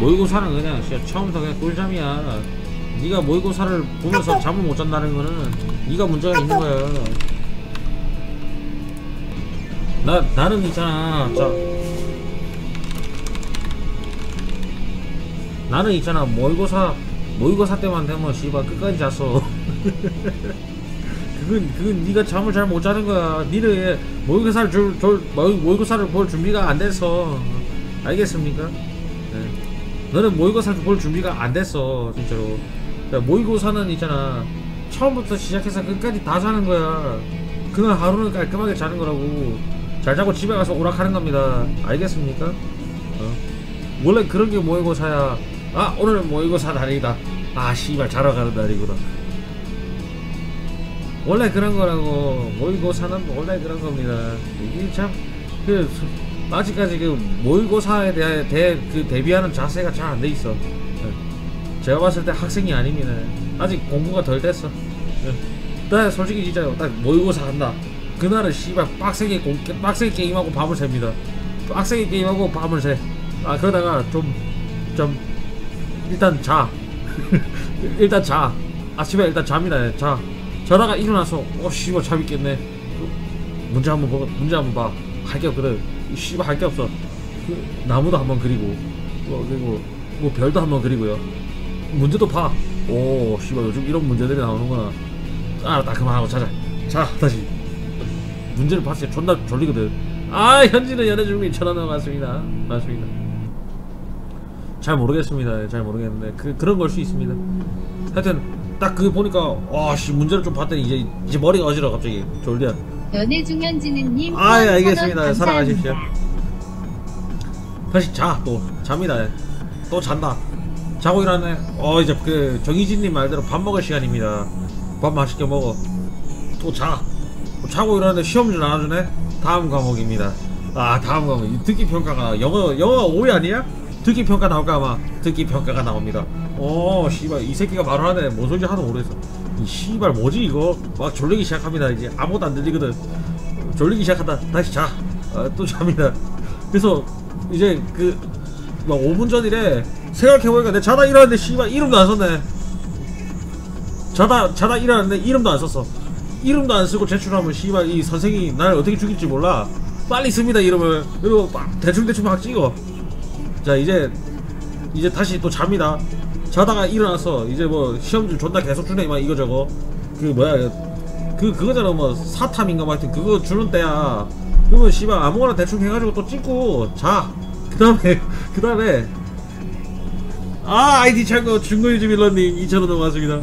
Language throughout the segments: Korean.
모의고사는 그냥 진짜 처음부터 그냥 꿀잠이야. 네가 모의고사를 보면서 잠을 못 잔다는 거는 네가 문제가 있는 거야. 나 나는 있잖아. 자, 나는 있잖아. 모의고사 모의고사 때만 되면 씨발 끝까지 잤어. 그건 그건 네가 잠을 잘 못 자는 거야. 니는 모의고사를 줄, 줄 모의- 모의고사를 볼 준비가 안 돼서 알겠습니까? 네. 너는 모의고사를 볼 준비가 안 됐어 진짜로. 그러니까 모의고사는 있잖아. 처음부터 시작해서 끝까지 다 자는 거야. 그날 하루는 깔끔하게 자는 거라고. 잘 자고 집에 가서 오락하는 겁니다. 알겠습니까? 어. 원래 그런 게 모의고사야. 아 오늘은 모의고사 날이다. 아 씨발 자러 가는 날이구나. 원래 그런 거라고 모의고 사는 원래 그런 겁니다. 이게 참그 아직까지 그 모의고사에 대해 대, 그 대비하는 자세가 잘 안 돼 있어. 예. 제가 봤을 때 학생이 아닙니다. 아직 공부가 덜 됐어. 예. 나 솔직히 진짜 딱 모의고사 한다. 그날은 씨발 빡세게 공 빡세게 게임하고 밤을 셉니다. 빡세게 게임하고 밤을 새. 아 그러다가 좀좀 일단 자. 일단 자. 아침에 일단 잡니다. 자. 자다가 일어나서 어 씨발 잠 있겠네. 문제 한번 보고 문제 한번 봐. 할 게 없거든. 이 씨발 할 게 없어. 그 나무도 한번 그리고 뭐 그리고 뭐 별도 한번 그리고요. 문제도 봐. 오 씨발 요즘 이런 문제들이 나오는구나. 알았다 그만하고 자자. 자 다시 문제를 봤을 때 존나 졸리거든. 아 현지는 연애 준비 천원 맞습니다. 맞습니다. 잘 모르겠습니다. 잘 모르겠는데 그 그런 걸 수 있습니다. 하여튼 딱그 보니까 와씨 문제를 좀 봤더니 이제 이제 머리가 어지러 워 갑자기 졸려. 연애 중현지는님 아, 예, 후원 알겠습니다. 살아가십시오. 감사합니다. 다시 자또 잡니다. 또 잔다. 자고 일어나네. 어 이제 그 정희진님 말대로 밥 먹을 시간입니다. 밥 맛있게 먹어. 또 자. 또 자고 일어나는데 시험 좀 나눠주네. 다음 과목입니다. 아 다음 과목 이 듣기 평가가 영어 영어 5위 아니야? 듣기 평가 나올까 아마 듣기 평가가 나옵니다. 어 씨발 이 새끼가 말을 하네. 뭔 소리인지 하도 모르겠어. 이 씨발 뭐지 이거? 막 졸리기 시작합니다. 이제 아무것도 안 들리거든. 졸리기 시작한다. 다시 자. 아, 또 잡니다. 그래서 이제 그 막 5분 전이래. 생각해보니까 내 자다 일어났는데 씨발 이름도 안 썼네. 자다 자다 일어났는데 이름도 안 썼어. 이름도 안 쓰고 제출하면 씨발 이 선생이 나를 어떻게 죽일지 몰라. 빨리 씁니다 이름을. 그리고 막 대충 대충 막 찍어. 자 이제 이제 다시 또 잡니다. 자다가 일어나서 이제 뭐 시험지 존나 계속 주네 막 이거저거. 그 뭐야 그 그거잖아 뭐 사탐인가 뭐 하여튼 그거 주는 때야. 그러면 씨발 아무거나 대충 해가지고 또 찍고 자. 그 다음에 그 다음에 아 아이디 참고 중고유지 밀러님 2천원 넘어갔습니다.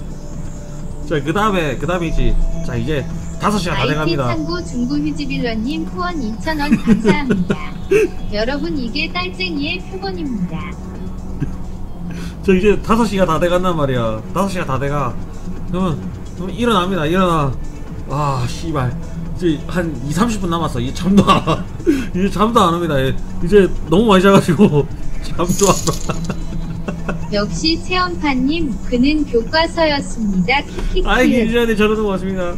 자그 다음에 그 다음에 있지. 자 이제 5시가 다 돼갑니다. 창구 중구 휴지빌런님 후원 2,000원 감사합니다. 여러분 이게 딸쟁이의 표본입니다. 저 이제 5시가 다 돼간단 말이야 5시가 다 돼가 그러면, 그러면 일어납니다 일어나 아 씨발 이제 한 2, 30분 남았어 이제 잠도 안 와. 이제 잠도 안 옵니다 예. 이제 너무 많이 자가지고 잠도 안 와. 역시 체험파님 그는 교과서였습니다. 키키키. 아이 저러는 것 같습니다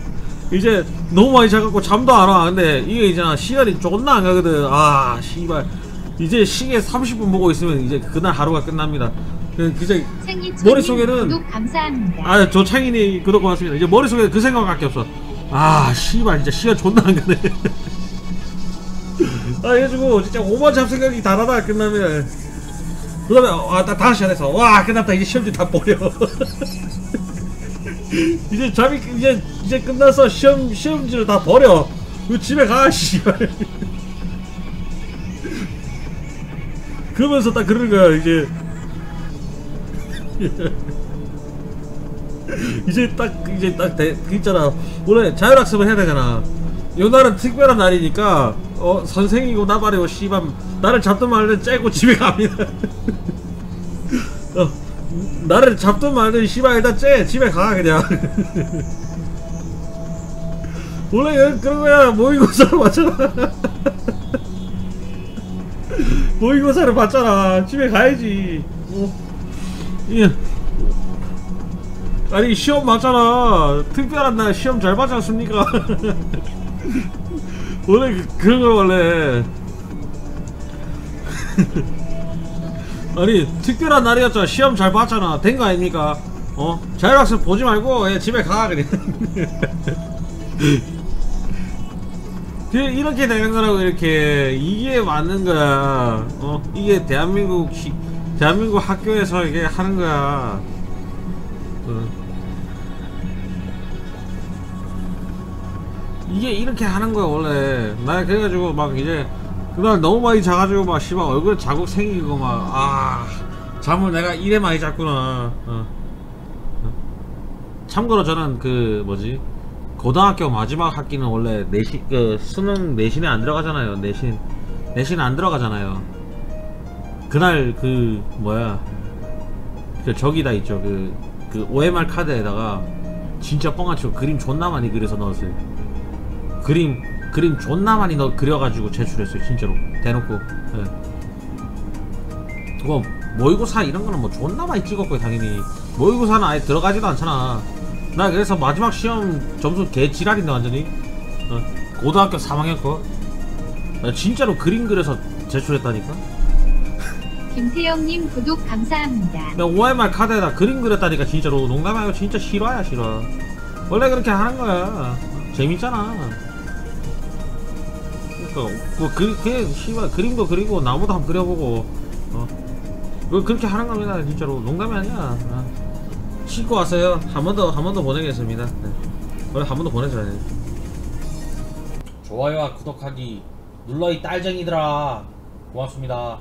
이제 너무 많이 자갖고 잠도 안 와 근데 이게 이제 시간이 존나 안 가거든 아 씨발 이제 시계 30분 보고 있으면 이제 그날 하루가 끝납니다 그 챙이초님 머릿속에는- 감사합니다. 아, 저 창인이 구독 고맙습니다. 이제 머릿속에 그 생각밖에 없어. 아, 씨발, 진짜 시간 존나 안 가네. 아, 해가지고, 진짜 오만 잡생각이 다 나다, 끝나면. 그 다음에, 아, 딱 다시 시작해서, 와, 끝났다. 이제 시험지 다 버려. 이제 잠이, 이제, 이제 끝나서 시험, 시험지를 다 버려. 그 집에 가, 씨발. 그러면서 딱 그러는 거야, 이제. 이제 딱 이제 딱 대, 그 있잖아 원래 자율학습을 해야 되잖아 요 날은 특별한 날이니까 어 선생이고 나발이고 씨발 나를 잡든 말든 째고 집에 갑니다 어 나를 잡든 말든 씨발 일단 째 집에 가 그냥. 원래 여- 그런 거야. 모의고사를 봤잖아. 모의고사를 봤잖아. 집에 가야지. 어. 예. 아니 시험 맞잖아. 특별한 날 시험 잘 봤지 않습니까? 원래 그- 그런 걸 원래 아니 특별한 날이었잖아. 시험 잘 봤잖아. 된 거 아닙니까? 어? 자율학습 보지 말고 예, 집에 가. 그냥 그 이렇게 되는 거라고 이렇게 이게 맞는 거야. 어? 이게 대한민국 시, 대한민국 학교에서 이게 하는 거야. 어. 이게 이렇게 하는 거야 원래. 나 그래가지고 막 이제 그날 너무 많이 자가지고 막 씨발 얼굴에 자국 생기고 막 아 잠을 내가 이래 많이 잤구나. 어. 어. 참고로 저는 그 뭐지? 고등학교 마지막 학기는 원래 내신 그 수능 내신에 안 들어가잖아요 내신. 내신 안 들어가잖아요. 그날 그 뭐야? 그 저기다 있죠. 그 그 OMR 카드에다가 진짜 뻥아치고 그림 존나 많이 그려서 넣었어요. 그림 그림 존나 많이 넣 그려가지고 제출했어요 진짜로. 대놓고. 예. 뭐 모의고사 이런 거는 뭐 존나 많이 찍었고요 당연히. 모의고사는 아예 들어가지도 않잖아. 나 그래서 마지막 시험 점수 개 지랄인데 완전히. 어, 고등학교 3학년 거? 나 진짜로 그림 그려서 제출했다니까. 김태영님 구독 감사합니다. 내가 OMR 카드에다 그림 그렸다니까 진짜로. 농담 아니고 진짜 실화야 실화 원래 그렇게 하는 거야. 재밌잖아 그러니까 뭐 그, 그 씨발 그림도 그리고 나무도 한번 그려보고 어. 그, 그렇게 하는 겁니다 진짜로. 농담이 아니야. 아. 싣고 왔어요. 한 번 더 한 번 더 보내겠습니다. 네. 원래 한 번 더 보내줘야 돼. 좋아요와 구독하기 눌러 이 딸쟁이들아. 고맙습니다